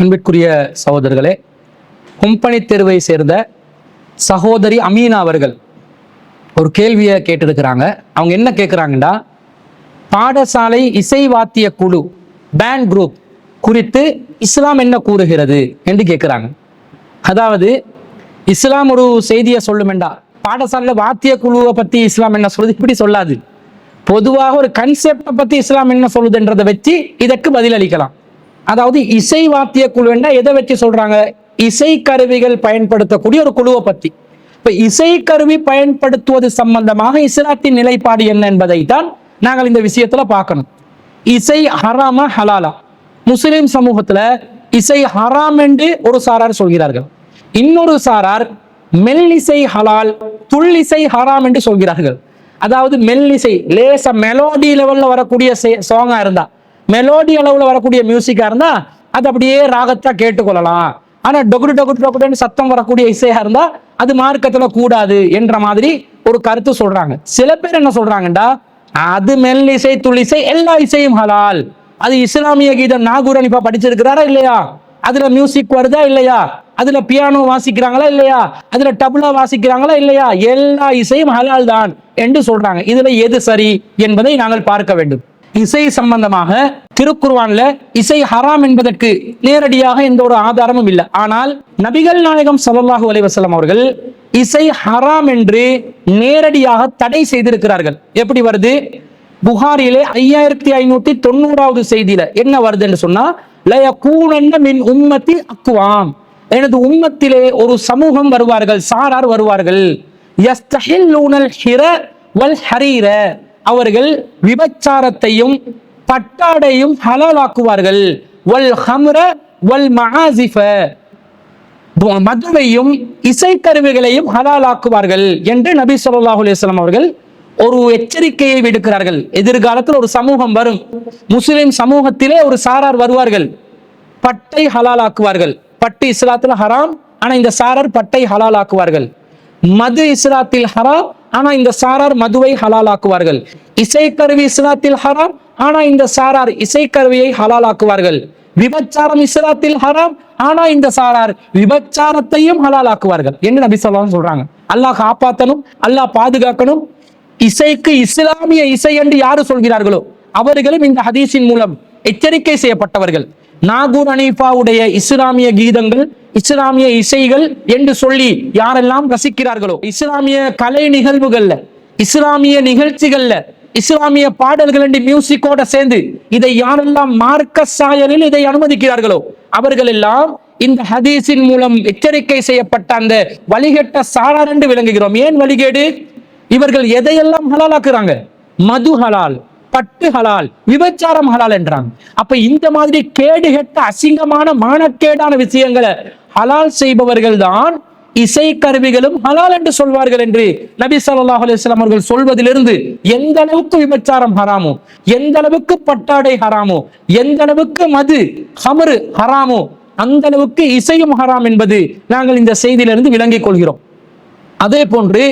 அன்பிற்குரிய சகோதரர்களே கும்பனி தெருவை சேர்ந்த சகோதரி அமீனா அவர்கள் ஒரு கேள்வியை கேட்டிருக்கிறாங்க. அவங்க என்ன கேட்குறாங்கன்னா பாடசாலை இசை வாத்திய குழு பேண்ட் குரூப் குறித்து இஸ்லாம் என்ன கூறுகிறது என்று கேட்குறாங்க. அதாவது இஸ்லாம் ஒரு செய்தியை சொல்லுமெண்டா? பாடசாலையில் வாத்திய குழுவை பற்றி இஸ்லாம் என்ன சொல்லுது? இப்படி சொல்லாது. பொதுவாக ஒரு கன்செப்டை பற்றி இஸ்லாம் என்ன சொல்லுதுன்றதை வச்சு இதற்கு பதிலளிக்கலாம். அதாவது இசை வாத்திய குழுன்னா எதை வச்சு சொல்றாங்க? இசை கருவிகள் பயன்படுத்தக்கூடிய ஒரு குழுவை பத்தி. இப்ப இசை கருவி பயன்படுத்துவது சம்பந்தமாக இஸ்லாத்தின் நிலைப்பாடு என்ன என்பதை தான் நாங்கள் இந்த விஷயத்துல பார்க்கணும். இசை ஹராமா ஹலாலா. முஸ்லிம் சமூகத்துல இசை ஹராம் என்று ஒரு சாரார் சொல்கிறார்கள். இன்னொரு சாரார் மெல்லிசை ஹலால் துள்ளிசை ஹராம் என்று சொல்கிறார்கள். அதாவது மெல்லிசை லேச மெலோடி லெவல்ல வரக்கூடிய சாங்கா இருந்தா. மெலோடி அளவில் வரக்கூடிய மியூசிக்காக இருந்தால் அது அப்படியே ராகத்தாக கேட்டுக்கொள்ளலாம். ஆனால் டொகுடு டொகுடு டொகுடுன்னு சத்தம் வரக்கூடிய இசையாக இருந்தால் அது மார்க்கத்தில் கூடாது என்ற மாதிரி ஒரு கருத்து சொல்கிறாங்க சில பேர் என்ன சொல்கிறாங்கடா அது மெல்லிசை துளிசை எல்லா இசையும் ஹலால். அது இஸ்லாமிய கீதம் நாகூர் அனிப்பா படிச்சிருக்கிறாரா இல்லையா? அதுல மியூசிக் வருதா இல்லையா? அதுல பியானோ வாசிக்கிறாங்களா இல்லையா? அதுல டபுளா வாசிக்கிறாங்களா இல்லையா? எல்லா இசையும் ஹலால் தான் என்று சொல்றாங்க. இதுல எது சரி என்பதை நாங்கள் பார்க்க வேண்டும். இசை சம்பந்தமாக திருக்குர்வான்ல இசை ஹராம் என்பதற்கு நேரடியாக எந்த ஒரு ஆதாரமும் இல்லை. ஆனால் நபிகள் நாயகம் ஸல்லல்லாஹு அலைவசலம் அவர்கள் இசை ஹராம் என்று நேரடியாக தடை செய்திருக்கிறார்கள். எப்படி வருது? புகாரிலே ஐயாயிரத்தி ஐநூத்தி தொண்ணூறாவது செய்தியில என்ன வருது என்று சொன்னா லயகூனன்ன மின் உம்மத்தி அக்குவாம் எனது உம்மத்திலே ஒரு சமூகம் வருவார்கள் சாரார் வருவார்கள். யஸ்தஹில்லூனல் ஹிர வல் ஹரீர. அவர்கள் விபச்சாரத்தையும் பட்டாடையும் ஹலாலாக்குவார்கள். வல் ஹம்ர வல் மகாசிஃப மதுவையும் இசைக்கருவிகளையும் ஹலாலாக்குவார்கள் என்று நபி சொல்லாஹ் அலிஸ்லாம் அவர்கள் ஒரு எச்சரிக்கையை விடுக்கிறார்கள். எதிர்காலத்தில் ஒரு சமூகம் வரும். முஸ்லிம் சமூகத்திலே ஒரு சாரார் வருவார்கள். பட்டை ஹலாலாக்குவார்கள். பட்டு இஸ்லாத்தில் ஹராம் ஆனா இந்த சாரார் பட்டை ஹலாலாக்குவார்கள். மது இஸ்லாத்தில் ஹராம் ஆனா இந்த சாரார் மதுவை ஹலாலாக்குவார்கள். இசைக்கருவி இஸ்லாத்தில் ஹராம் ஆனா இந்த சாரார் இசைக்கருவியை ஹலாலாக்குவார்கள். விபச்சாரம் இஸ்லாத்தில் ஹராம் ஆனா இந்த சாரார் விபச்சாரத்தையும் ஹலாலாக்குவார்கள் என்று நபி சொல்லலாம் சொல்றாங்க. அல்லாஹ் காப்பாத்தணும் அல்லாஹ் பாதுகாக்கணும். இசைக்கு இஸ்லாமிய இசை என்று யாரு சொல்கிறார்களோ அவர்களும் இந்த ஹதீஸின் மூலம் எச்சரிக்கை செய்யப்பட்டவர்கள். நாகூர் அனீஃபாவுடைய இஸ்லாமிய கீதங்கள் இஸ்லாமிய இசைகள் என்று சொல்லி யாரெல்லாம் ரசிக்கிறார்களோ இஸ்லாமிய கலை நிகழ்வுகள்ல இஸ்லாமிய நிகழ்ச்சிகள்ல இஸ்லாமிய பாடல்கள் என்று மியூசிக்கோட சேர்ந்து இதை யாரெல்லாம் மார்க்க சாயலில் இதை அனுமதிக்கிறார்களோ அவர்கள் எல்லாம் இந்த ஹதீஸின் மூலம் எச்சரிக்கை செய்யப்பட்ட அந்த வழிகட்ட சாரார் என்று விளங்குகிறோம். ஏன் வழிகேடு? இவர்கள் எதையெல்லாம் ஹலாலாக்குறாங்க? மது ஹலால். பட்டு ஹலால் விபச்சாரம் ஹலால் என்றாங்க. அப்ப இந்த மாதிரி கேடு கெட்ட அசிங்கமான மானக்கேடான விஷயங்களை ஹலால் செய்பவர்கள் தான் இசை கருவிகளும் ஹலால் என்று சொல்வார்கள் என்று நபி சல்லாஹ் அலிஸ்லாம் அவர்கள் சொல்வதிலிருந்து எந்த அளவுக்கு விபச்சாரம் ஹராமோ எந்த அளவுக்கு பட்டாடை ஹராமோ எந்த அளவுக்கு மது ஹமரு ஹராமோ அந்த அளவுக்கு இசையும் ஹராம் என்பது நாங்கள் இந்த செய்தியிலிருந்து விளங்கிக் கொள்கிறோம். அதே போன்று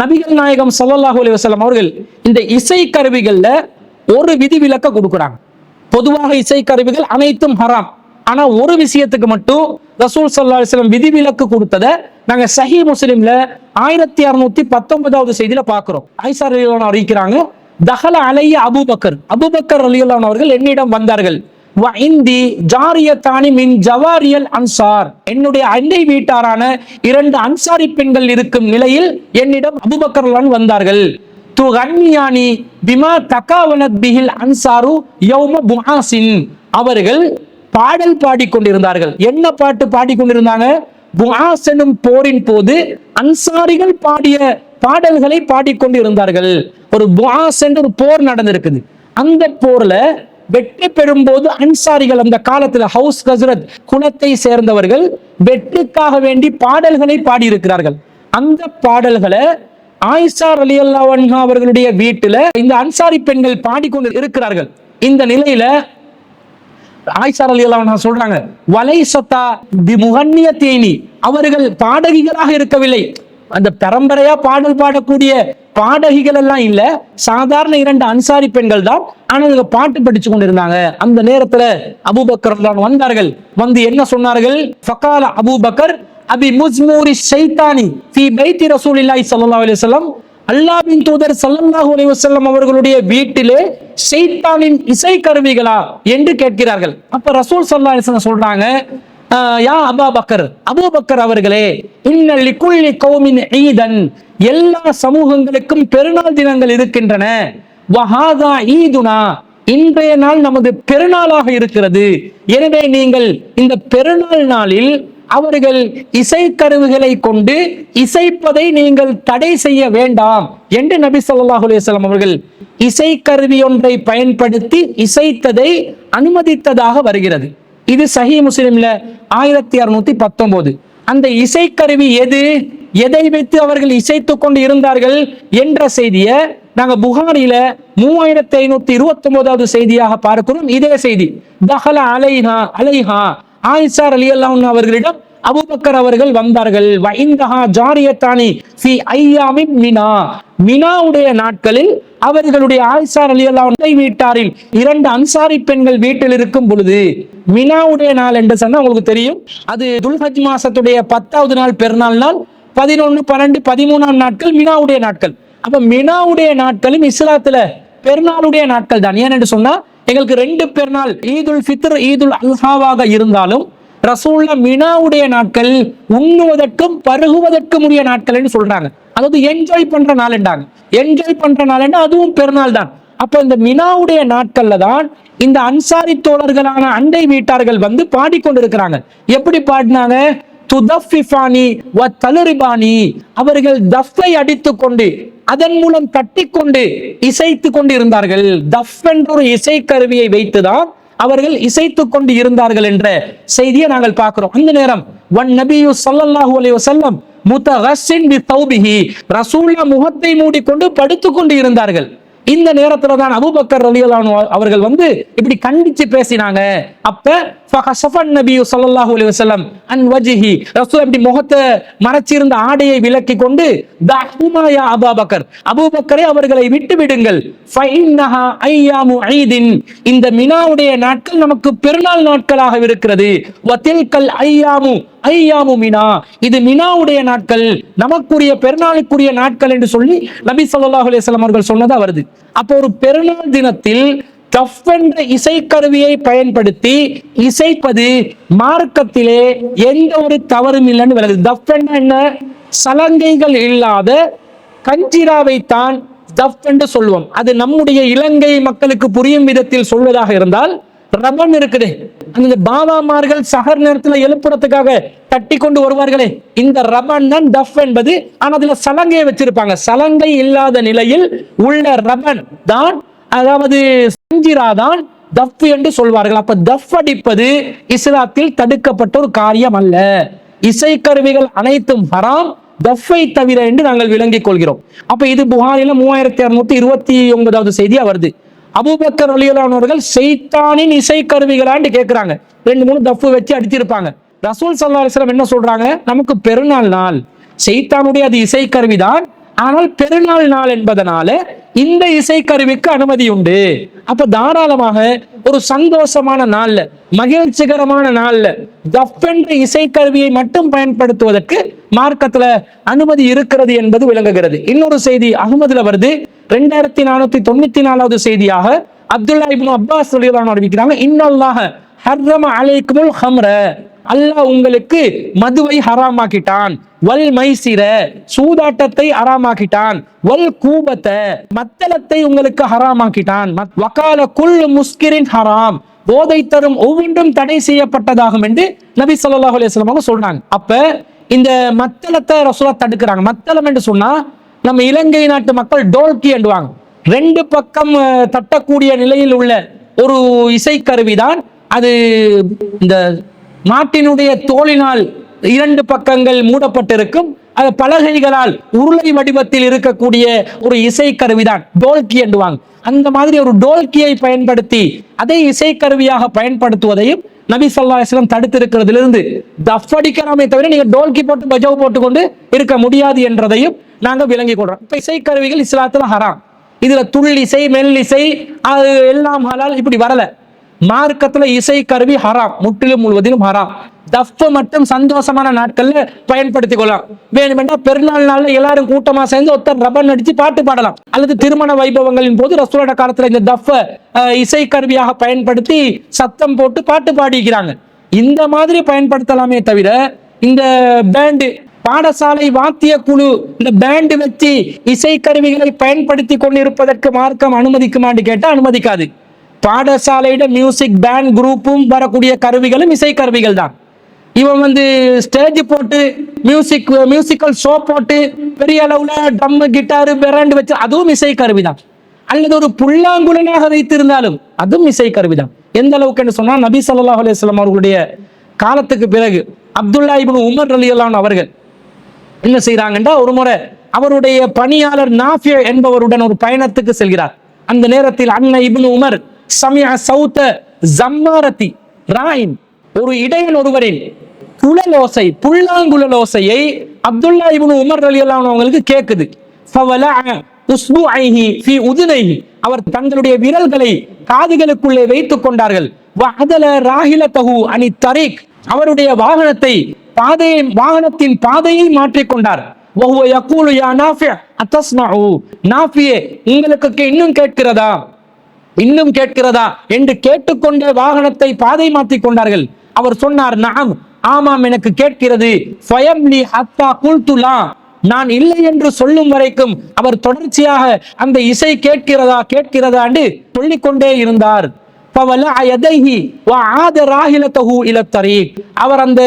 நபிகள் நாயகம் சல்லாஹூ அலி வஸல்லம் அவர்கள் இந்த இசை கருவிகள்ல ஒரு விதிவிலக்க கொடுக்குறாங்க. பொதுவாக இசை கருவிகள் அனைத்தும் ஹராம். ஆனா ஒரு விஷயத்துக்கு மட்டும் ரசூல் ஸல்லல்லாஹு அலைஹி விதி விதிவிலக்கு கொடுத்ததை நாங்க சஹி முஸ்லிம்ல ஆயிரத்தி அறுநூத்தி பத்தொன்பதாவது செய்தியில பாக்குறோம் ஐசா ரலியல்லாஹு அறிவிக்கிறாங்க தஹல அலைய அபுபக்கர். அபுபக்கர் ரலியல்லாஹு அவர்கள் என்னிடம் வந்தார்கள் இந்தி ஜாரியத்தானி மின் ஜவாரியல் அன்சார். என்னுடைய அண்டை வீட்டாரான இரண்டு அன்சாரி பெண்கள் இருக்கும் நிலையில் என்னிடம் அபுபக்கர்லான் வந்தார்கள். துகன்யானி பிமா தகாவனத் பிஹில் அன்சாரு யௌம புஹாசின். அவர்கள் பாடல் பாடிக்கொண்டிருந்தார்கள். என்ன பாட்டு பாடிக்கொண்டிருந்தாங்க? புஹாஸ் எனும் போரின் போது அன்சாரிகள் பாடிய பாடல்களை பாடிக்கொண்டிருந்தார்கள். ஒரு புஹாஸ் என்று ஒரு போர் நடந்திருக்குது. அந்த போர்ல வெற்றி பெறும்போது அன்சாரிகள் அந்த காலத்துல ஹவுஸ் கசரத் குலத்தை சேர்ந்தவர்கள் வெற்றிக்காக வேண்டி பாடல்களை பாடியிருக்கிறார்கள். அந்த பாடல்களை ஆயிஷா அலி அல்லா அவர்களுடைய வீட்டில் இந்த அன்சாரி பெண்கள் பாடிக்கொண்டு இருக்கிறார்கள். இந்த நிலையில ஆயிஷா அலி அல்லா சொல்றாங்க வலை சத்தா தி முகன்னிய தேனி அவர்கள் பாடகிகளாக இருக்கவில்லை. அந்த பரம்பரையா பாடல் பாடக்கூடிய பாடகிகள் எல்லாம் இல்ல சாதாரண இரண்டு அன்சாரி பெண்கள் தான். ஆனால் இவங்க பாட்டு படிச்சு கொண்டிருந்தாங்க. அந்த நேரத்துல அபூபக்கர் தான் வந்தார்கள். வந்து என்ன சொன்னார்கள்? ஃபகால அபூபக்கர் அபி முஸ்மூரி ஷைத்தானி ஃபி பைத்தி ரசூலில்லாஹி ஸல்லல்லாஹு அலைஹி வஸல்லம். அல்லாஹ்வின் தூதர் ஸல்லல்லாஹு அலைஹி வஸல்லம் அவர்களுடைய வீட்டிலே ஷைத்தானின் இசை கருவிகளா என்று கேட்கிறார்கள். அப்ப ரசூல் ஸல்லல்லாஹு அலைஹி வஸல்லம் சொல்றாங்க யா அபா பக்கர் அபாபக்கர் அபூபக்கர் அவர்களே இன்ன லிகுல்லி கௌமின் ஈதன். எல்லா சமூகங்களுக்கும் பெருநாள் தினங்கள் இருக்கின்றன. வஹாதா ஈதுனா இன்றைய நாள் நமது பெருநாளாக இருக்கிறது. எனவே நீங்கள் இந்த பெருநாள் நாளில் அவர்கள் இசைக்கருவிகளை கொண்டு இசைப்பதை நீங்கள் தடை செய்ய வேண்டாம் என்று நபி சொல்லாஹ் அலைஹி அவர்கள் இசைக்கருவி ஒன்றை பயன்படுத்தி இசைத்ததை அனுமதித்ததாக வருகிறது. இது சஹி முஸ்லிம்ல ஆயிரத்தி அறுநூத்தி பத்தொன்பது அந்த இசைக்கருவி எது? எதை வைத்து அவர்கள் இசைத்துக் கொண்டு இருந்தார்கள் என்ற செய்தியை நாங்க புகாரில மூவாயிரத்தி ஐநூத்தி இருபத்தி ஒன்பதாவது செய்தியாக பார்க்கிறோம். இதே செய்தி தஹல அலைஹா அலைஹா ஆயிஷா அல்லாஹ் அவர்களிடம் அபுபக்கர் அவர்கள் வந்தார்கள். வைந்தஹா ஜாரியத்தானி ஃபி ஐயாமின் மினா. மினாவுடைய நாட்களில் அவர்களுடைய ஆயிஷா ரலியல்லாஹு வீட்டாரில் இரண்டு அன்சாரி பெண்கள் வீட்டில் இருக்கும் பொழுது மினாவுடைய நாள் என்று சொன்னா உங்களுக்கு தெரியும். அது துல்ஹஜ் மாசத்துடைய பத்தாவது நாள் பெருநாள் நாள் பதினொன்னு பன்னெண்டு பதிமூணாம் நாட்கள் மினாவுடைய நாட்கள். அப்ப மினாவுடைய நாட்களும் இஸ்லாத்துல பெருநாளுடைய நாட்கள் தான். என்று சொன்னா எங்களுக்கு ரெண்டு பெருநாள் ஈதுல் ஃபித்ர் ஈதுல் அல்ஹாவாக இருந்தாலும் ரசூல்லா மினாவுடைய நாட்கள் உண்ணுவதற்கும் பருகுவதற்கும் உரிய நாட்கள்னு சொல்றாங்க. அதாவது என்ஜாய் பண்ற நாள்ண்டாங்க என்ஜாய் பண்ற நாள்னா அதுவும் பெருநாள் தான். அப்ப இந்த மினாவுடைய நாட்கள்ல தான் இந்த அன்சாரி தோழர்களான அண்டை வீட்டார்கள் வந்து பாடிக்கொண்டிருக்கிறாங்க. எப்படி பாடினாங்க? துதஃபிஃபானி வ தலுரிபானி. அவர்கள் தஃப்பை அடித்து கொண்டு அதன் மூலம் தட்டிக்கொண்டு இசைத்து கொண்டு இருந்தார்கள் தஃப் என்ற ஒரு இசை கருவியை வைத்துதான் அவர்கள் இசைத்து கொண்டு இருந்தார்கள் என்ற செய்தியை நாங்கள் பார்க்கிறோம். அந்த நேரம் ஒன் நபியு ஸல்லல்லாஹு அலைஹி வஸல்லம் முத்தகஸ்ஸின் பி தௌபிஹி ரசூலுல்லாஹ் முகத்தை மூடிக்கொண்டு படுத்து கொண்டு இருந்தார்கள். இந்த நேரத்துல தான் அபூபக்கர் ரலியல்லாஹு அவர்கள் வந்து இப்படி கண்டிச்சு பேசினாங்க. அப்ப ஃபஹசஃபன் நபியு ஸல்லல்லாஹு அலைஹி வஸல்லம் அன் வஜ்ஹி. ரசூல் அப்படி முகத்தை மறைச்சிருந்த ஆடையை விலக்கி கொண்டு தஹுமா யா அபூபக்கர் அபூபக்கரே அவர்களை விட்டு விடுங்கள். ஃபைன்னஹா ஐயாமு ஈதின். இந்த மினாவுடைய நாட்கள் நமக்கு பெருநாள் நாட்களாக இருக்கிறது. வதில்கல் ஐயாமு ஐயாமு மினா. இது மினாவுடைய நாட்கள் நமக்குரிய பெருநாளுக்குரிய நாட்கள் என்று சொல்லி நபி ஸல்லல்லாஹு அலைஹி வஸல்லம் அவர்கள் சொன்னதா வருது. அப்போ ஒரு பெருநாள் தினத்தில் டஃப் என்ற இசைக்கருவியை பயன்படுத்தி இசைப்பது மார்க்கத்திலே எந்த ஒரு தவறும் இல்லைன்னு விளக்குது. தஃப் என்ன? சலங்கைகள் இல்லாத கஞ்சிராவை தான் தஃப் என்று சொல்லுவோம். அது நம்முடைய இலங்கை மக்களுக்கு புரியும் விதத்தில் சொல்வதாக இருந்தால் ரபன் இருக்குது. அந்த பாபாமார்கள் சகர் நேரத்தில் எழுப்புறதுக்காக தட்டி கொண்டு வருவார்களே. இந்த ரபன் தான் டஃப் என்பது ஆனால் அதுல சலங்கையை வச்சிருப்பாங்க. சலங்கை இல்லாத நிலையில் உள்ள ரபன் தான் அதாவது சஞ்சிரா தான் தஃப் என்று சொல்வார்கள். அப்ப தஃப் அடிப்பது இஸ்லாத்தில் தடுக்கப்பட்ட ஒரு காரியம் அல்ல. இசைக்கருவிகள் அனைத்தும் ஹராம் தஃப்பை தவிர என்று நாங்கள் விளங்கிக் கொள்கிறோம். அப்ப இது புகாரில மூவாயிரத்தி அறுநூத்தி இருபத்தி ஒன்பதாவது செய்தியா வருது. அபுபக்கர் அலியலானவர்கள் செய்தானின் இசைக்கருவிகளான்னு கேட்கிறாங்க ரெண்டு மூணு தஃப்பு வச்சு அடிச்சிருப்பாங்க ரசூல் சல்லா அலிஸ்லாம் என்ன சொல்றாங்க? நமக்கு பெருநாள் நாள். செய்தானுடைய அது இசைக்கருவிதான் ஆனால் பெருநாள் நாள் என்பதனால இந்த இசைக்கருவிக்கு அனுமதி உண்டு. அப்ப தாராளமாக ஒரு சந்தோஷமான நாள்ல மகிழ்ச்சிகரமான நாள்ல தஃப் என்ற இசைக்கருவியை மட்டும் பயன்படுத்துவதற்கு மார்க்கத்துல அனுமதி இருக்கிறது என்பது விளங்குகிறது. இன்னொரு செய்தி அகமதுல வருது. ரெண்டாயிரத்தி நானூத்தி தொண்ணூத்தி நாலாவது செய்தியாக அப்துல்லா இப்னு அப்பாஸ் சொல்லிதான் அறிவிக்கிறாங்க இன்னொல்லாக ஹர்ரம அலைக்குமுல் ஹம்ர. அல்லாஹ் உங்களுக்கு மதுவை ஹராமாக்கிட்டான். வல் மைசிர சூதாட்டத்தை ஹராமாக்கிட்டான் வல் கூபத்தை மத்தளத்தை உங்களுக்கு ஹராமாக்கிட்டான். மத்- குல் முஸ்கிரின் ஹராம். போதை தரும் ஒவ்வொன்றும் தடை செய்யப்பட்டதாகும் என்று நபி சொல்லாஹ் அலைஹி அவங்க சொல்றாங்க. அப்ப இந்த மத்தளத்தை ரசூலா தடுக்கிறாங்க. மத்தளம் என்று சொன்னா நம்ம இலங்கை நாட்டு மக்கள் டோல்கி என்றுவாங்க. ரெண்டு பக்கம் தட்டக்கூடிய நிலையில் உள்ள ஒரு இசைக்கருவிதான் அது இந்த மாட்டினுடைய தோளினால் இரண்டு பக்கங்கள் மூடப்பட்டிருக்கும். அது பலகைகளால் உருளை வடிவத்தில் இருக்கக்கூடிய ஒரு இசைக்கருவிதான் டோல்கி என்றுவாங்க. அந்த மாதிரி ஒரு டோல்கியை பயன்படுத்தி அதை இசைக்கருவியாக பயன்படுத்துவதையும் நபி சொல்லா இஸ்லாம் வஸல்லம் தஃப் அடிக்கலாமே தவிர நீங்க டோல்கி போட்டு பஜவ் போட்டுக்கொண்டு இருக்க முடியாது என்றதையும் நாங்கள் விளங்கி கொள்கிறோம் இப்ப இசைக்கருவிகள் இஸ்லாத்துல ஹராம். இதுல துள்ளிசை மெல்லிசை அது எல்லாம் ஹலால் இப்படி வரலை. மார்க்கத்துல இசை கருவி ஹராம் முற்றிலும் முழுவதிலும் ஹராம். தஃப் மட்டும் சந்தோஷமான நாட்கள்ல பயன்படுத்தி கொள்ளலாம். வேணுமென்றா பெருநாள் நாள்ல எல்லாரும் கூட்டமா சேர்ந்து ஒருத்தர் ரப்பன் அடிச்சு பாட்டு பாடலாம். அல்லது திருமண வைபவங்களின் போது ரசூலோட காலத்துல இந்த தஃப இசை கருவியாக பயன்படுத்தி சத்தம் போட்டு பாட்டு பாடிக்கிறாங்க. இந்த மாதிரி பயன்படுத்தலாமே தவிர இந்த பேண்டு பாடசாலை வாத்திய குழு இந்த பேண்டு வச்சு இசைக்கருவிகளை பயன்படுத்தி கொண்டிருப்பதற்கு மார்க்கம் அனுமதிக்குமான்னு கேட்டால் அனுமதிக்காது. பாடசாலையிட மியூசிக் பேண்ட் குரூப்பும் வரக்கூடிய கருவிகளும் இசை கருவிகள் தான். இவன் வந்து ஸ்டேஜ் போட்டு மியூசிக் மியூசிக்கல் ஷோ போட்டு பெரிய அளவில் ட்ரம் கிட்டாரு பெராண்டு வச்சு அதுவும் இசை கருவி தான். அல்லது ஒரு புல்லாங்குழலாக வைத்திருந்தாலும் அதுவும் இசை கருவி தான். எந்த அளவுக்கு சொன்னால் நபி ஸல்லல்லாஹு அலைஹி அவர்களுடைய காலத்துக்கு பிறகு அப்துல்லா இபின் உமர் அலி அல்லான் அவர்கள் என்ன செய்கிறாங்கன்றா ஒரு முறை அவருடைய பணியாளர் நாஃபிய என்பவருடன் ஒரு பயணத்துக்கு செல்கிறார். அந்த நேரத்தில் அண்ணன் இபின் உமர் சமியா சௌத்த ஜம்மாரத்தி ராயின். ஒரு இடையன் ஒருவரின் குழலோசை புல்லாங்குழலோசையை அப்துல்லா இப்னு உமர் அலி அவங்களுக்கு கேட்குது ஃபவலஅ அவர் தங்களுடைய விரல்களை காதுகளுக்குள்ளே வைத்துக் கொண்டார்கள். வஹதல ராஹில தகு அனி தரீக். அவருடைய வாகனத்தை பாதையை வாகனத்தின் பாதையை மாற்றிக் கொண்டார். வஹுவ யா நாஃபி அத்தஸ்மஉ நாஃபியே உங்களுக்கு கே- இன்னும் கேட்கிறதா? இன்னும் கேட்கிறதா என்று கேட்டுக்கொண்டே வாகனத்தை பாதை மாற்றி கொண்டார்கள். அவர் சொன்னார் நாம் ஆமாம் எனக்கு கேட்கிறது. நான் இல்லை என்று சொல்லும் வரைக்கும் அவர் தொடர்ச்சியாக அந்த இசை கேட்கிறதா கேட்கிறதா என்று சொல்லிக்கொண்டே இருந்தார். அவர் அந்த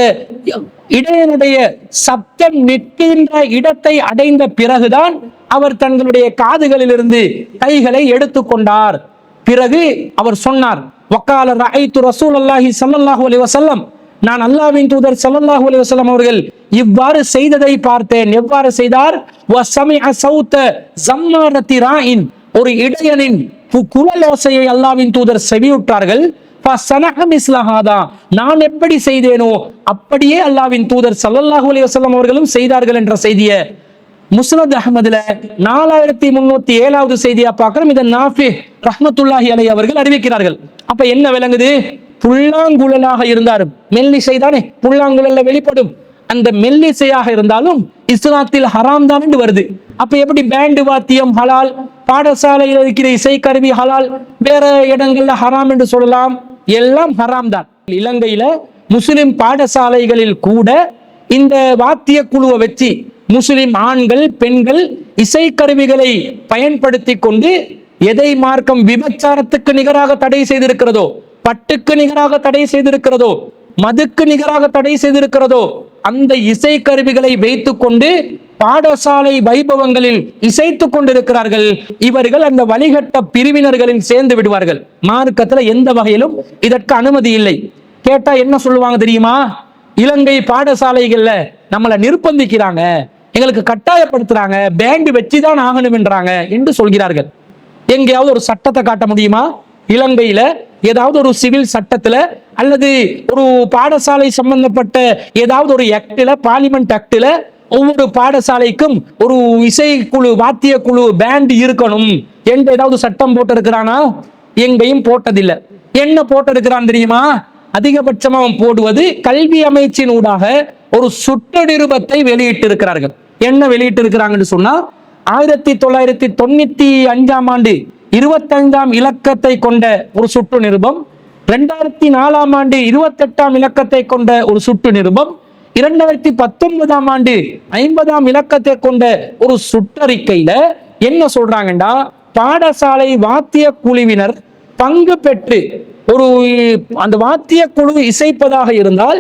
இடையனுடைய சப்தம் நிற்கின்ற இடத்தை அடைந்த பிறகுதான் அவர் தங்களுடைய காதுகளிலிருந்து கைகளை எடுத்துக்கொண்டார் பிறகு அவர் சொன்னார் வக்கால ரஐத்து ரசூலுல்லாஹி சல்லாஹூ அலி வசல்லம் நான் அல்லாவின் தூதர் சல்லாஹூ அலி வசல்லம் அவர்கள் இவ்வாறு செய்ததை பார்த்தேன். எவ்வாறு செய்தார்? சௌத்த ஒரு இடையனின் குரல் ஓசையை அல்லாவின் தூதர் செவியுற்றார்கள். நான் எப்படி செய்தேனோ? அப்படியே அல்லாவின் தூதர் சல்லாஹூ அலி வசல்லம் அவர்களும் செய்தார்கள் என்ற செய்தியை முஸ்னத் அஹமதுல நாலாயிரத்தி முன்னூத்தி ஏழாவது செய்தியா பார்க்கிறோம். இதை நாஃபி ரஹமத்துல்லாஹி அலை அவர்கள் அறிவிக்கிறார்கள். அப்ப என்ன விளங்குது? புல்லாங்குழலாக இருந்தாரும் மெல்லிசை தானே? புல்லாங்குழல்ல வெளிப்படும். அந்த மெல்லிசையாக இருந்தாலும் இஸ்லாத்தில் ஹராம் தான் என்று வருது. அப்ப எப்படி பேண்டு வாத்தியம் ஹலால் பாடசாலையில் இருக்கிற இசைக்கருவி ஹலால் வேற இடங்கள்ல ஹராம் என்று சொல்லலாம்? எல்லாம் ஹராம் தான். இலங்கையில முஸ்லிம் பாடசாலைகளில் கூட இந்த வாத்திய குழுவை வச்சு முஸ்லிம் ஆண்கள் பெண்கள் இசைக்கருவிகளை பயன்படுத்தி கொண்டு எதை மார்க்கம் விபச்சாரத்துக்கு நிகராக தடை செய்திருக்கிறதோ பட்டுக்கு நிகராக தடை செய்திருக்கிறதோ மதுக்கு நிகராக தடை செய்திருக்கிறதோ அந்த இசைக்கருவிகளை வைத்துக் கொண்டு பாடசாலை வைபவங்களில் இசைத்துக் கொண்டிருக்கிறார்கள். இவர்கள் அந்த வழிகட்ட பிரிவினர்களில் சேர்ந்து விடுவார்கள். மார்க்கத்துல எந்த வகையிலும் இதற்கு அனுமதி இல்லை. கேட்டா என்ன சொல்லுவாங்க தெரியுமா? இலங்கை பாடசாலைகள்ல நம்மளை நிர்பந்திக்கிறாங்க. எங்களுக்கு கட்டாயப்படுத்துறாங்க பேண்ட் வச்சுதான் ஆகணும்ன்றாங்க என்று சொல்கிறார்கள். எங்கேயாவது ஒரு சட்டத்தை காட்ட முடியுமா? இலங்கையில ஏதாவது ஒரு சிவில் சட்டத்துல அல்லது ஒரு பாடசாலை சம்பந்தப்பட்ட ஏதாவது ஒரு ஆக்டில் பார்லிமெண்ட் ஆக்டில் ஒவ்வொரு பாடசாலைக்கும் ஒரு இசைக்குழு வாத்திய குழு பேண்ட் இருக்கணும் என்று ஏதாவது சட்டம் போட்டிருக்கிறானா? எங்கேயும் போட்டதில்லை. என்ன போட்டிருக்கிறான் தெரியுமா? அதிகபட்சமாக போடுவது கல்வி அமைச்சின் ஊடாக ஒரு சுற்று நிருபத்தை வெளியிட்டிருக்கிறார்கள். என்ன வெளியிட்டு இருக்கிறாங்கன்னு சொன்னா ஆயிரத்தி தொள்ளாயிரத்தி தொண்ணூத்தி அஞ்சாம் ஆண்டு இருபத்தைந்தாம் இலக்கத்தை கொண்ட ஒரு சுற்று நிருபம் ரெண்டாயிரத்தி நாலாம் ஆண்டு இருபத்தெட்டாம் இலக்கத்தை கொண்ட ஒரு சுற்று நிருபம் இரண்டாயிரத்தி பத்தொன்பதாம் ஆண்டு ஐம்பதாம் இலக்கத்தை கொண்ட ஒரு சுற்றறிக்கையில என்ன சொல்றாங்கன்னா பாடசாலை வாத்திய குழுவினர் பங்கு பெற்று ஒரு அந்த வாத்திய குழு இசைப்பதாக இருந்தால்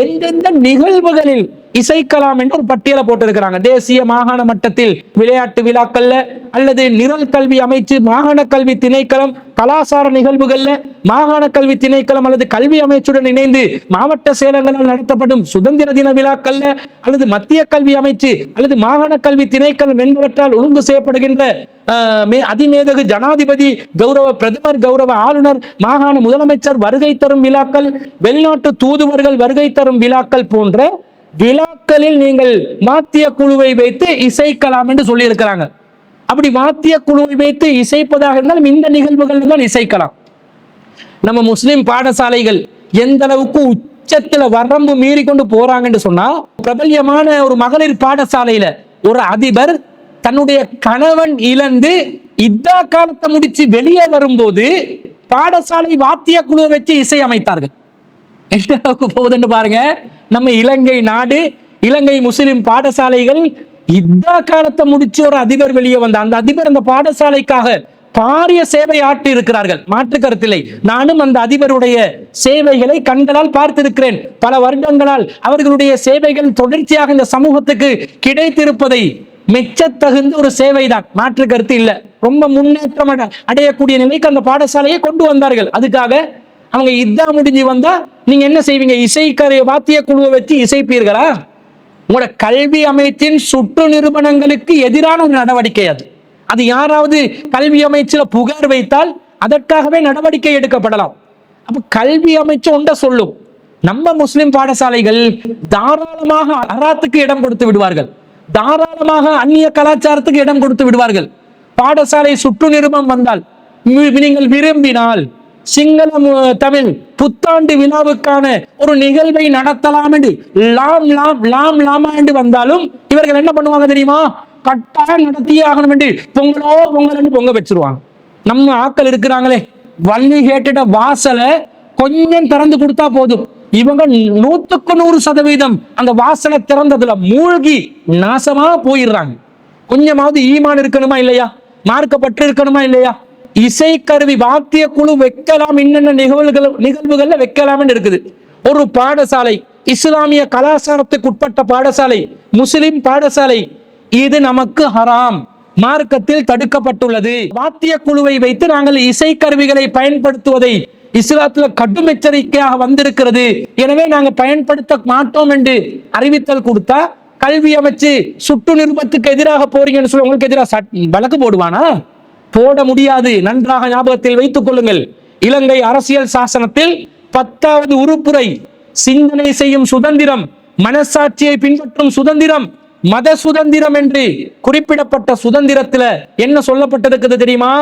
எந்தெந்த நிகழ்வுகளில் இசைக்கலாம் என்று ஒரு பட்டியலை போட்டிருக்கிறாங்க. தேசிய மாகாண மட்டத்தில் விளையாட்டு விழாக்கள்ல அல்லது நிரல் கல்வி அமைச்சு மாகாண கல்வி திணைக்களம் கலாசார நிகழ்வுகள்ல மாகாண கல்வி திணைக்களம் அல்லது கல்வி அமைச்சுடன் இணைந்து மாவட்ட சேலங்களால் நடத்தப்படும் சுதந்திர தின விழாக்கள்ல அல்லது மத்திய கல்வி அமைச்சு அல்லது மாகாண கல்வி திணைக்களம் என்பவற்றால் ஒழுங்கு செய்யப்படுகின்ற மே- அதிமேதகு ஜனாதிபதி கௌரவ பிரதமர் கௌரவ ஆளுநர் மாகாண முதலமைச்சர் வருகை தரும் விழாக்கள் வெளிநாட்டு தூதுவர்கள் வருகை தரும் விழாக்கள் போன்ற விழாக்களில் நீங்கள் வாத்திய குழுவை வைத்து இசைக்கலாம் என்று சொல்லி இருக்கிறாங்க அப்படி வாத்திய குழுவை வைத்து இசைப்பதாக இருந்தாலும் இந்த நிகழ்வுகள் தான் இசைக்கலாம். நம்ம முஸ்லிம் பாடசாலைகள் எந்த அளவுக்கு உச்சத்துல வரம்பு மீறி கொண்டு போறாங்கன்னு சொன்னா பிரபல்யமான ஒரு மகளிர் பாடசாலையில ஒரு அதிபர் தன்னுடைய கணவன் இழந்து இத்தா காலத்தை முடிச்சு வெளியே வரும்போது பாடசாலை வாத்திய குழுவை வச்சு இசை அமைத்தார்கள். எந்த அளவுக்கு போகுதுன்னு பாருங்க. நம்ம இலங்கை நாடு இலங்கை முஸ்லிம் பாடசாலைகள் இதா காலத்தை முடிச்சு ஒரு அதிபர் வெளியே வந்த அந்த அதிபர் அந்த பாடசாலைக்காக பாரிய சேவை ஆற்றி இருக்கிறார்கள் மாற்று கருத்தில்லை. நானும் அந்த அதிபருடைய சேவைகளை கண்களால் பார்த்திருக்கிறேன். பல வருடங்களால் அவர்களுடைய சேவைகள் தொடர்ச்சியாக இந்த சமூகத்துக்கு கிடைத்திருப்பதை மெச்சத்தகுந்த ஒரு சேவைதான். மாற்று கருத்து இல்லை. ரொம்ப முன்னேற்றம் அடையக்கூடிய நிலைக்கு அந்த பாடசாலையை கொண்டு வந்தார்கள். அதுக்காக அவங்க இதா முடிஞ்சு வந்தா நீங்க என்ன செய்வீங்க? இசைக்கரை வாத்திய குழுவை வச்சு இசைப்பீர்களா? உங்களோட கல்வி அமைச்சின் சுற்று நிறுவனங்களுக்கு எதிரான ஒரு நடவடிக்கை அது. அது யாராவது கல்வி அமைச்சில் புகார் வைத்தால் அதற்காகவே நடவடிக்கை எடுக்கப்படலாம். அப்ப கல்வி அமைச்சு ஒன்றை சொல்லும். நம்ம முஸ்லிம் பாடசாலைகள் தாராளமாக அராத்துக்கு இடம் கொடுத்து விடுவார்கள். தாராளமாக அந்நிய கலாச்சாரத்துக்கு இடம் கொடுத்து விடுவார்கள். பாடசாலை சுற்று நிறுவனம் வந்தால் நீங்கள் விரும்பினால் சிங்களம் தமிழ் புத்தாண்டு விழாவுக்கான ஒரு நிகழ்வை நடத்தலாம் என்று லாம் லாம் லாம் லாமா என்று வந்தாலும் இவர்கள் என்ன பண்ணுவாங்க தெரியுமா? கட்டாயம் நடத்தியே ஆகணும் என்று பொங்கலோ பொங்கல் என்று பொங்க வச்சிருவாங்க. நம்ம ஆக்கள் இருக்கிறாங்களே வள்ளி கேட்டுட்ட வாசலை கொஞ்சம் திறந்து கொடுத்தா போதும். இவங்க நூத்துக்கு நூறு சதவீதம் அந்த வாசலை திறந்ததுல மூழ்கி நாசமா போயிடுறாங்க. கொஞ்சமாவது ஈமான் இருக்கணுமா இல்லையா? மார்க்கப்பட்டு இருக்கணுமா இல்லையா? இசைக்கருவி வாத்திய குழு வைக்கலாம் என்னென்ன நிகழ்வுகள் நிகழ்வுகள்ல வைக்கலாம்னு இருக்குது. ஒரு பாடசாலை இஸ்லாமிய கலாச்சாரத்துக்கு உட்பட்ட பாடசாலை முஸ்லிம் பாடசாலை இது நமக்கு ஹராம் மார்க்கத்தில் தடுக்கப்பட்டுள்ளது. வாத்திய குழுவை வைத்து நாங்கள் இசைக்கருவிகளை பயன்படுத்துவதை இஸ்லாத்துல கடும் எச்சரிக்கையாக வந்திருக்கிறது. எனவே நாங்க பயன்படுத்த மாட்டோம் என்று அறிவித்தல் கொடுத்தா கல்வி அமைச்சு சுட்டு நிருபத்துக்கு எதிராக போறீங்கன்னு சொல்லி உங்களுக்கு எதிராக வழக்கு போடுவானா? போட முடியாது. நன்றாக ஞாபகத்தில் வைத்துக் கொள்ளுங்கள். இலங்கை அரசியல் சாசனத்தில் பத்தாவது உறுப்புரை சிந்தனை செய்யும் சுதந்திரம் மனசாட்சியை பின்பற்றும் சுதந்திரம் மத சுதந்திரம் என்று குறிப்பிடப்பட்ட சுதந்திரத்துல என்ன சொல்லப்பட்டிருக்குது தெரியுமா?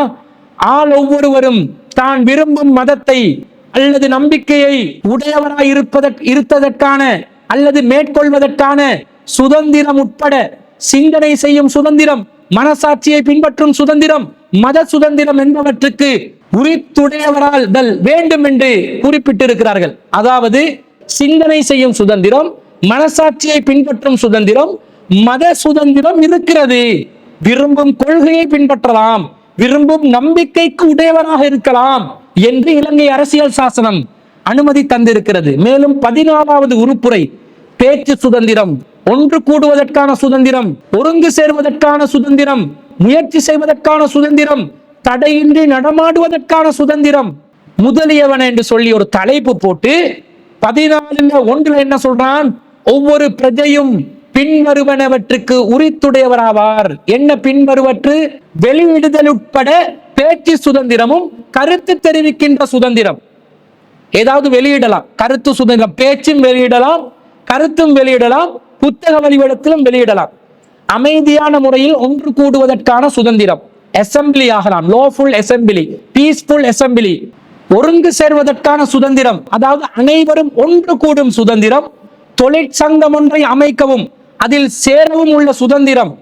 ஆள் ஒவ்வொருவரும் தான் விரும்பும் மதத்தை அல்லது நம்பிக்கையை உடையவராய் இருப்பதற்கு இருப்பதற்கான அல்லது மேற்கொள்வதற்கான சுதந்திரம் உட்பட சிந்தனை செய்யும் சுதந்திரம் மனசாட்சியை பின்பற்றும் சுதந்திரம் மத சுதந்திரம் என்பவற்றுக்கு உரித்துடையவரால் தல் வேண்டும் என்று குறிப்பிட்டிருக்கிறார்கள். அதாவது சிந்தனை செய்யும் சுதந்திரம் மனசாட்சியை பின்பற்றும் சுதந்திரம் மத சுதந்திரம் இருக்கிறது. விரும்பும் கொள்கையை பின்பற்றலாம். விரும்பும் நம்பிக்கைக்கு உடையவராக இருக்கலாம் என்று இலங்கை அரசியல் சாசனம் அனுமதி தந்திருக்கிறது. மேலும் பதினாலாவது உறுப்புரை பேச்சு சுதந்திரம். ஒன்று கூடுவதற்கான சுதந்திரம் ஒருங்கு சேர்வதற்கான சுதந்திரம் முயற்சி செய்வதற்கான சுதந்திரம் தடையின்றி நடமாடுவதற்கான சுதந்திரம். முதலியவன என்று சொல்லி ஒரு தலைப்பு போட்டு பதினாலுல ஒன்றுல என்ன சொல்றான்? ஒவ்வொரு பிரஜையும் பின்வருவனவற்றுக்கு உரித்துடையவராவார். என்ன பின்வருவற்று? வெளியிடுதல் உட்பட பேச்சு சுதந்திரமும் கருத்து தெரிவிக்கின்ற சுதந்திரம். ஏதாவது வெளியிடலாம். கருத்து சுதந்திரம். பேச்சும் வெளியிடலாம் கருத்தும் வெளியிடலாம் புத்தக வழிபடத்திலும் வெளியிடலாம். அமைதியான முறையில் ஒன்று கூடுவதற்கான சுதந்திரம். அசெம்பிளி ஆகலாம். லோஃபுல் அசெம்பிளி பீஸ்ஃபுல் அசம்பிளி ஒருங்கு சேர்வதற்கான சுதந்திரம். அதாவது அனைவரும் ஒன்று கூடும் சுதந்திரம். தொழிற்சங்கம் ஒன்றை அமைக்கவும். அதில் சேரவும் உள்ள சுதந்திரம்.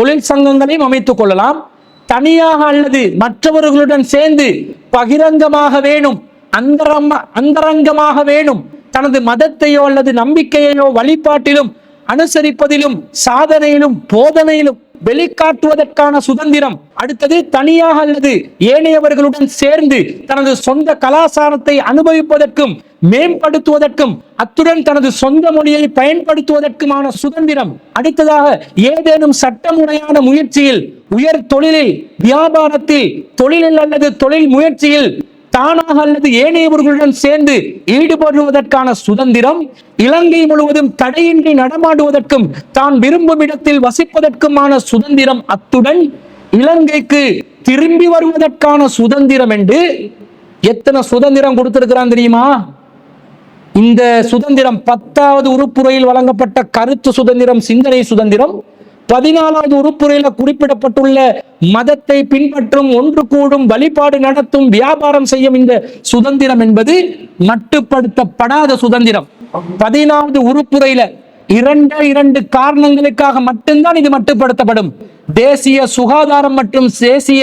தொழிற்சங்கங்களையும் அமைத்துக் கொள்ளலாம். தனியாக அல்லது மற்றவர்களுடன் சேர்ந்து பகிரங்கமாக வேணும். அந்தரம அந்தரங்கமாக வேணும். தனது மதத்தையோ அல்லது நம்பிக்கையையோ வழிபாட்டிலும் அனுசரிப்பதிலும் சாதனையிலும் போதனையிலும் வெளிக்காட்டுவதற்கான சுதந்திரம் அடுத்தது தனியாக அல்லது ஏனையவர்களுடன் சேர்ந்து தனது சொந்த கலாசாரத்தை அனுபவிப்பதற்கும் மேம்படுத்துவதற்கும் அத்துடன் தனது சொந்த மொழியை பயன்படுத்துவதற்குமான சுதந்திரம். அடுத்ததாக ஏதேனும் சட்டமுறையான முயற்சியில் உயர் தொழிலில் வியாபாரத்தில் தொழிலில் அல்லது தொழில் முயற்சியில் தானாக அல்லது ஏனையவர்களுடன் சேர்ந்து ஈடுபடுவதற்கான சுதந்திரம் இலங்கை முழுவதும் தடையின்றி நடமாடுவதற்கும் தான் விரும்பும் இடத்தில் வசிப்பதற்குமான சுதந்திரம் அத்துடன் இலங்கைக்கு திரும்பி வருவதற்கான சுதந்திரம் என்று எத்தனை சுதந்திரம் கொடுத்திருக்கிறான் தெரியுமா? இந்த சுதந்திரம் பத்தாவது உறுப்புரையில் வழங்கப்பட்ட கருத்து சுதந்திரம் சிந்தனை சுதந்திரம் பதினாலாவது உறுப்புரையில குறிப்பிடப்பட்டுள்ள மதத்தை பின்பற்றும் ஒன்று கூடும் வழிபாடு நடத்தும் வியாபாரம் செய்யும் இந்த சுதந்திரம் என்பது மட்டுப்படுத்தப்படாத சுதந்திரம். பதினாவது உறுப்புரையில இரண்டு இரண்டு காரணங்களுக்காக மட்டும்தான் இது மட்டுப்படுத்தப்படும். தேசிய சுகாதாரம் மற்றும் தேசிய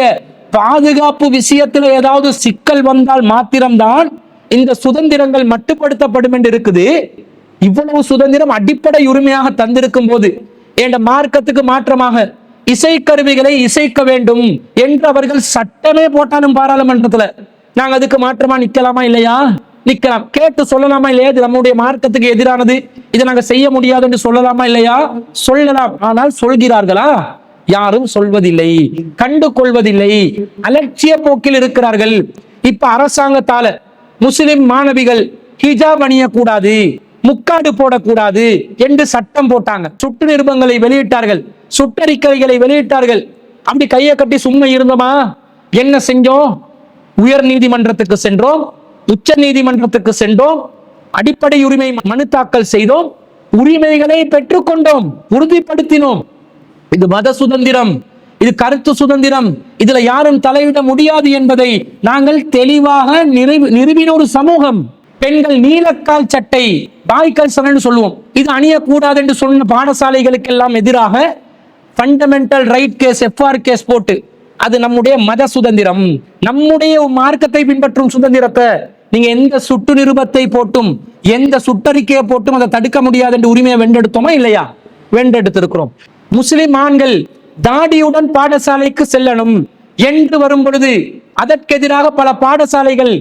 பாதுகாப்பு விஷயத்துல ஏதாவது சிக்கல் வந்தால் மாத்திரம்தான் இந்த சுதந்திரங்கள் மட்டுப்படுத்தப்படும் என்று இருக்குது. இவ்வளவு சுதந்திரம் அடிப்படை உரிமையாக தந்திருக்கும் போது என்ற மார்க்கத்துக்கு மாற்றமாக இசைக்கருவிகளை இசைக்க வேண்டும் என்று அவர்கள் சட்டமே போட்டாலும் பாராளுமன்றத்துல. நாங்க அதுக்கு மாற்றமா நிக்கலாமா இல்லையா? நிக்கலாம். கேட்டு சொல்லலாமா இல்லையா? இது நம்முடைய மார்க்கத்துக்கு எதிரானது. இதை நாங்க செய்ய முடியாது என்று சொல்லலாமா இல்லையா? சொல்லலாம். ஆனால் சொல்கிறார்களா? யாரும் சொல்வதில்லை. கண்டு கொள்வதில்லை. அலட்சிய போக்கில் இருக்கிறார்கள். இப்ப அரசாங்கத்தால முஸ்லிம் மாணவிகள் ஹிஜாப் அணியக்கூடாது. முக்காடு போடக்கூடாது என்று சட்டம் போட்டாங்க. சுட்டு நிருபங்களை வெளியிட்டார்கள். சுட்டறிக்கைகளை வெளியிட்டார்கள். அப்படி கையை கட்டி சும்மா இருந்தோமா? என்ன செஞ்சோம்? உயர் நீதிமன்றத்துக்கு சென்றோம். உச்ச நீதிமன்றத்துக்கு சென்றோம். அடிப்படை உரிமை மனு தாக்கல் செய்தோம். உரிமைகளை பெற்றுக்கொண்டோம். உறுதிப்படுத்தினோம். இது மத சுதந்திரம். இது கருத்து சுதந்திரம். இதுல யாரும் தலையிட முடியாது என்பதை நாங்கள் தெளிவாக நிரூபின ஒரு சமூகம். பெண்கள் நீலக்கால் சட்டை பாய்க்கால் சரன்னு சொல்லுவோம். இது அணியக்கூடாது என்று சொன்ன பாடசாலைகளுக்கெல்லாம் எதிராக fundamental right case FR case போட்டு அது நம்முடைய மத சுதந்திரம். நம்முடைய மார்க்கத்தை பின்பற்றும் சுதந்திரத்தை நீங்க எந்த சுட்டு நிருபத்தை போட்டும் எந்த சுட்டறிக்கையை போட்டும் அதை தடுக்க முடியாது என்று உரிமையை வென்றெடுத்தோமா இல்லையா? வென்றெடுத்திருக்கிறோம். முஸ்லிம் ஆண்கள் தாடியுடன் பாடசாலைக்கு செல்லணும். என்று வரும் பொழுது அதற்கெதிராக பல பாடசாலைகள்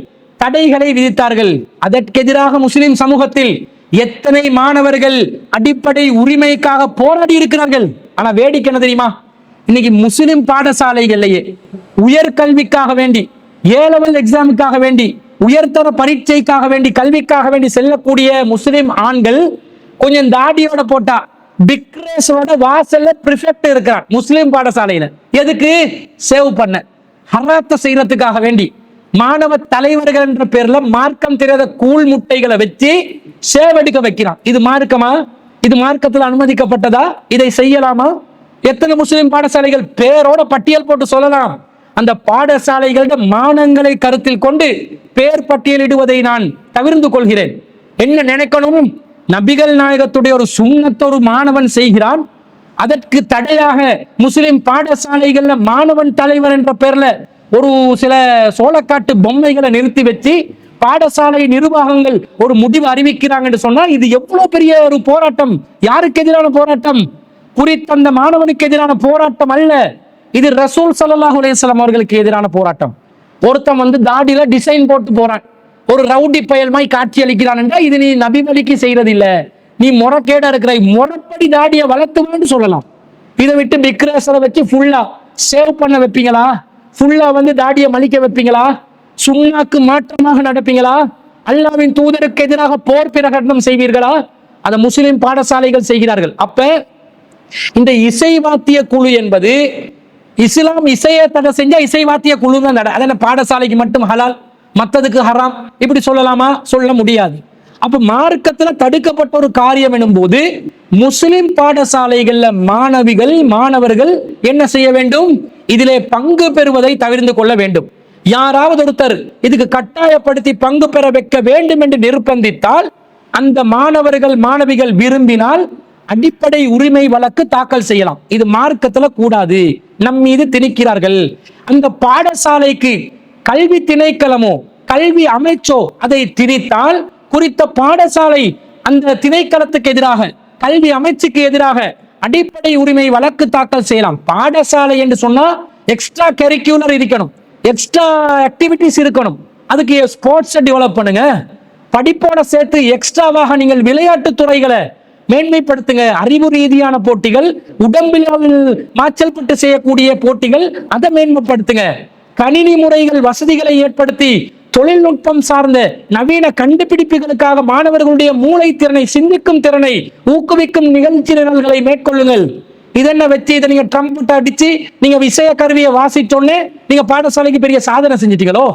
தடைகளை விதித்தார்கள். அதற்கெதிராக முஸ்லிம் சமூகத்தில் எத்தனை மாணவர்கள் அடிப்படை உரிமைக்காக போராடி இருக்கிறார்கள்? ஆனா வேடிக்கை என்ன தெரியுமா? இன்னைக்கு முஸ்லிம் பாடசாலைகள்லயே உயர்கல்விக்காக வேண்டி ஏ லெவல் எக்ஸாமுக்காக வேண்டி உயர்தர பரீட்சைக்காக வேண்டி கல்விக்காக வேண்டி செல்லக்கூடிய முஸ்லிம் ஆண்கள் கொஞ்சம் தாடியோட போட்டா பிக்ரேஸோட வாசல்ல பிரிஃபெக்ட் இருக்கிறான் முஸ்லிம் பாடசாலையில. எதுக்கு? சேவ் பண்ண. ஹராத்த செய்யறதுக்காக வேண்டி. மாணவ தலைவர்கள் என்ற பேர்ல மார்க்கம் தெரியாத கூழ் முட்டைகளை வச்சு சேவடிக்க வைக்கிறான். இது மார்க்கமா? இது மார்க்கத்தில் அனுமதிக்கப்பட்டதா? இதை செய்யலாமா? எத்தனை முஸ்லிம் பாடசாலைகள் பேரோட பட்டியல் போட்டு சொல்லலாம். அந்த பாடசாலைகளோட மானங்களை கருத்தில் கொண்டு பேர் பட்டியலிடுவதை நான் தவிர்ந்து கொள்கிறேன். என்ன நினைக்கணும்? நபிகள் நாயகத்துடைய ஒரு சுண்ணத்தை ஒரு மாணவன் செய்கிறான். அதற்கு தடையாக முஸ்லிம் பாடசாலைகள்ல மாணவன் தலைவர் என்ற பெயர்ல ஒரு சில சோளக்காட்டு பொம்மைகளை நிறுத்தி வச்சு பாடசாலை நிர்வாகங்கள் ஒரு முடிவு அறிவிக்கிறாங்க என்று இது எவ்வளவு பெரிய ஒரு போராட்டம்? யாருக்கு எதிரான போராட்டம்? குறித்த அந்த மாணவனுக்கு எதிரான போராட்டம் அல்ல. இது ரசூல் சல்லாஹ் அலையம் அவர்களுக்கு எதிரான போராட்டம். ஒருத்தன் வந்து தாடியில டிசைன் போட்டு போறான். ஒரு ரவுடி பயல் மாதிரி காட்சி அளிக்கிறான் என்றால் இது நீ நபி வழிக்கு செய்யறது இல்ல நீ முறைகேடா இருக்கிற முறைப்படி தாடியை வளர்த்துவான்னு சொல்லலாம். இதை விட்டு பிக்ரேசரை வச்சு ஃபுல்லா சேவ் பண்ண வைப்பீங்களா? ஃபுல்லா வந்து தாடியை மலிக்க வைப்பீங்களா? சுண்ணாக்கு மாற்றமாக நடப்பீங்களா? அல்லாவின் தூதருக்கு எதிராக போர் பிரகடனம் செய்வீர்களா? அதை முஸ்லிம் பாடசாலைகள் செய்கிறார்கள். அப்ப இந்த இசை வாத்திய குழு என்பது இஸ்லாம் இசையை தடை செஞ்சா இசை வாத்திய குழு தான் தடை அதனால பாடசாலைக்கு மட்டும் ஹலால் மற்றதுக்கு ஹராம் இப்படி சொல்லலாமா? சொல்ல முடியாது. அப்ப மார்க்கத்துல தடுக்கப்பட்ட ஒரு காரியம் எனும்போது முஸ்லிம் பாடசாலைகள்ல மாணவிகள் மாணவர்கள் என்ன செய்ய வேண்டும்? இதிலே பங்கு பெறுவதை தவிர்த்து கொள்ள வேண்டும். யாராவது ஒருத்தர் இதுக்கு கட்டாயப்படுத்தி பங்கு பெற வைக்க வேண்டும் என்று நிர்பந்தித்தால் அந்த மாணவர்கள் மாணவிகள் விரும்பினால் அடிப்படை உரிமை வழக்கு தாக்கல் செய்யலாம். இது மார்க்கத்துல கூடாது. நம் மீது திணிக்கிறார்கள். அந்த பாடசாலைக்கு கல்வி திணைக்களமோ கல்வி அமைச்சோ அதை திணித்தால் குறித்த பாடசாலை அந்த திணைக்களத்துக்கு எதிராக கல்வி அமைச்சுக்கு எதிராக அடிப்படை உரிமை வழக்கு தாக்கல் செய்யலாம். பாடசாலை என்று சொன்னா எக்ஸ்ட்ரா கரிக்குலர் இருக்கணும். எக்ஸ்ட்ரா ஆக்டிவிட்டிஸ் இருக்கணும். அதுக்கு ஸ்போர்ட்ஸை டெவலப் பண்ணுங்க. படிப்போட சேர்த்து எக்ஸ்ட்ராவாக நீங்கள் விளையாட்டு துறைகளை மேன்மைப்படுத்துங்க. அறிவு ரீதியான போட்டிகள் உடம்பில் மாச்சல் பட்டு செய்யக்கூடிய போட்டிகள் அதை மேன்மைப்படுத்துங்க. கணினி முறைகள் வசதிகளை ஏற்படுத்தி தொழில்நுட்பம் சார்ந்த நவீன கண்டுபிடிப்புகளுக்காக மாணவர்களுடைய மூளை திறனை சிந்திக்கும் திறனை ஊக்குவிக்கும் நிகழ்ச்சி நிரல்களை மேற்கொள்ளுங்கள். இதென்ன வச்சு இதை நீங்க ட்ரம்ப் அடிச்சு நீங்க விசய கருவியை வாசிச்சோன்னே நீங்க பாடசாலைக்கு பெரிய சாதனை செஞ்சிட்டீங்களோ?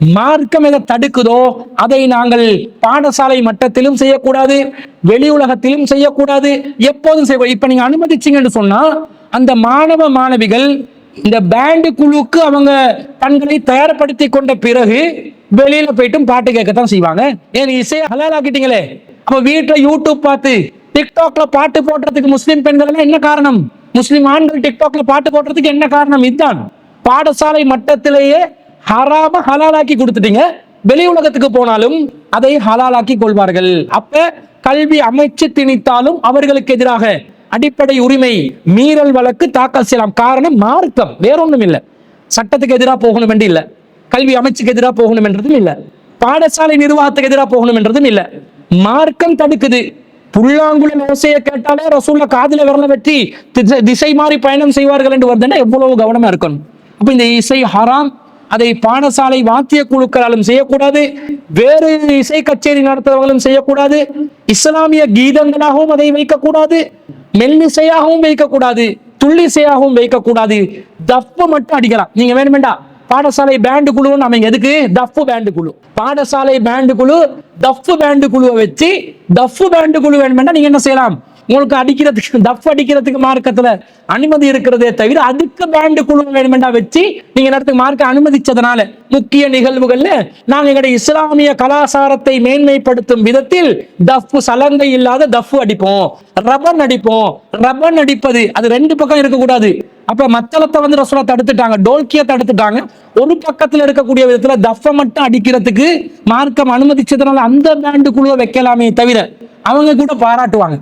மார்க்கம் எதை தடுக்குதோ அதை நாங்கள் பாடசாலை மட்டத்திலும் செய்யக்கூடாது வெளி உலகத்திலும் செய்யக்கூடாது எப்போதும் செய்ய இப்ப நீங்க அனுமதிச்சீங்கன்னு சொன்னா அந்த மாணவ மாணவிகள் இந்த பேண்டு குழுக்கு அவங்க தங்களை தயார்படுத்தி கொண்ட பிறகு வெளியில போயிட்டும் பாட்டு கேட்கத்தான் செய்வாங்க. ஏன் இசையை ஹலாலாக்கிட்டீங்களே அப்ப வீட்டுல யூடியூப் பார்த்து டிக்டாக்ல பாட்டு போடுறதுக்கு முஸ்லீம் பெண்கள் என்ன காரணம்? முஸ்லீம் ஆண்கள் டிக்டாக்ல பாட்டு போடுறதுக்கு என்ன காரணம்? இதுதான். பாடசாலை மட்டத்திலேயே ஹராம ஹலாலாக்கி கொடுத்துட்டீங்க. வெளி உலகத்துக்கு போனாலும் அதை ஹலாலாக்கி கொள்வார்கள். அப்ப கல்வி அமைச்சு திணித்தாலும் அவர்களுக்கு எதிராக அடிப்படை உரிமை மீறல் வழக்கு தாக்கல் செய்யலாம். காரணம் மார்க்கம். வேறொன்றும் இல்லை சட்டத்துக்கு எதிராக போகணும் என்று இல்லை. கல்வி அமைச்சுக்கு எதிராக போகணும் என்றதும் இல்லை. பாடசாலை நிர்வாகத்துக்கு எதிராக போகணும் என்றதும் இல்லை. மார்க்கம் தடுக்குது. புல்லாங்குழல் ஓசையை கேட்டாலே ரசூல்ல காதுல விரல வெட்டி திசை- திசை மாறி பயணம் செய்வார்கள் என்று வருதுன்னா எவ்வளவு கவனமா இருக்கணும். அப்ப இந்த இசை ஹராம். அதை பாடசாலை வாத்திய குழுக்களாலும் செய்யக்கூடாது வேறு இசை கச்சேரி நடத்துறவர்களும் செய்யக்கூடாது இஸ்லாமிய கீதங்களாகவும் அதை வைக்கக்கூடாது மெல்லிசையாகவும் வைக்கக்கூடாது துள்ளிசையாகவும் வைக்கக்கூடாது. தப்பு மட்டும் அடிக்கலாம். நீங்க வேணுமெண்டா பாடசாலை பேண்டு குழுன்னு அவங்க எதுக்கு? தப்பு பேண்டு குழு. பாடசாலை பேண்டு குழு தஃப்பு பேண்டு குழுவை வச்சு தப்பு பேண்டு குழு வேணுமெண்டா நீங்க என்ன செய்யலாம்? உங்களுக்கு அடிக்கிறதுக்கு தப்பு அடிக்கிறதுக்கு மார்க்கத்துல அனுமதி இருக்கிறதே தவிர அதுக்கு பேண்டு குழு வேணுமெண்டா வச்சு நீங்க நேரத்துக்கு மார்க்க அனுமதிச்சதுனால முக்கிய நிகழ்வுகள்ல நாங்கள் எங்களுடைய இஸ்லாமிய கலாச்சாரத்தை மேன்மைப்படுத்தும் விதத்தில் தப்பு சலங்கை இல்லாத தஃப் அடிப்போம். ரபன் அடிப்போம். ரபன் அடிப்பது அது ரெண்டு பக்கம் இருக்கக்கூடாது. அப்ப மத்தளத்தை வந்து ரசோலா தடுத்துட்டாங்க டோல்கிய தடுத்துட்டாங்க. ஒரு பக்கத்துல இருக்கக்கூடிய விதத்துல தஃப மட்டும் அடிக்கிறதுக்கு மார்க்கம் அனுமதிச்சதுனால அந்த பேண்டு குழுவை வைக்கலாமே தவிர அவங்க கூட பாராட்டுவாங்க.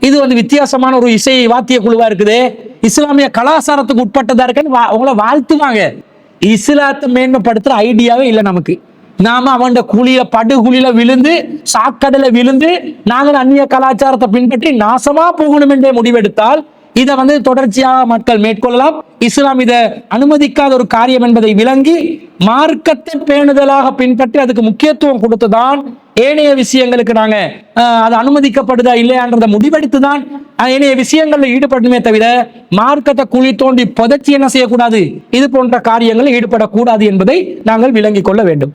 இது வந்து வித்தியாசமான ஒரு இசை வாத்திய குழுவா இருக்குது. இஸ்லாமிய கலாச்சாரத்துக்கு உட்பட்டதா இருக்குன்னு வா- அவங்கள வாழ்த்துவாங்க. இஸ்லாத்தை மேன்மைப்படுத்துற ஐடியாவே இல்லை நமக்கு. நாம அவன் குழியில படுகுழியில விழுந்து சாக்கடையில விழுந்து நாங்கள் அந்நிய கலாச்சாரத்தை பின்பற்றி நாசமா போகணும் என்றே முடிவெடுத்தால் இதை வந்து தொடர்ச்சியாக மக்கள் மேற்கொள்ளலாம். இஸ்லாம் இதை அனுமதிக்காத ஒரு காரியம் என்பதை விளங்கி மார்க்கத்தை பேணுதலாக பின்பற்றி அதுக்கு முக்கியத்துவம் கொடுத்துதான் ஏனைய விஷயங்களுக்கு நாங்க அது அனுமதிக்கப்படுதா இல்லையான்றதை முடிவெடுத்து தான் ஏனைய விஷயங்கள்ல ஈடுபடணுமே தவிர மார்க்கத்தை குழி தோண்டி புதைச்சி என்ன செய்யக்கூடாது? இது போன்ற காரியங்களில் ஈடுபடக்கூடாது என்பதை நாங்கள் விளங்கிக் கொள்ள வேண்டும்.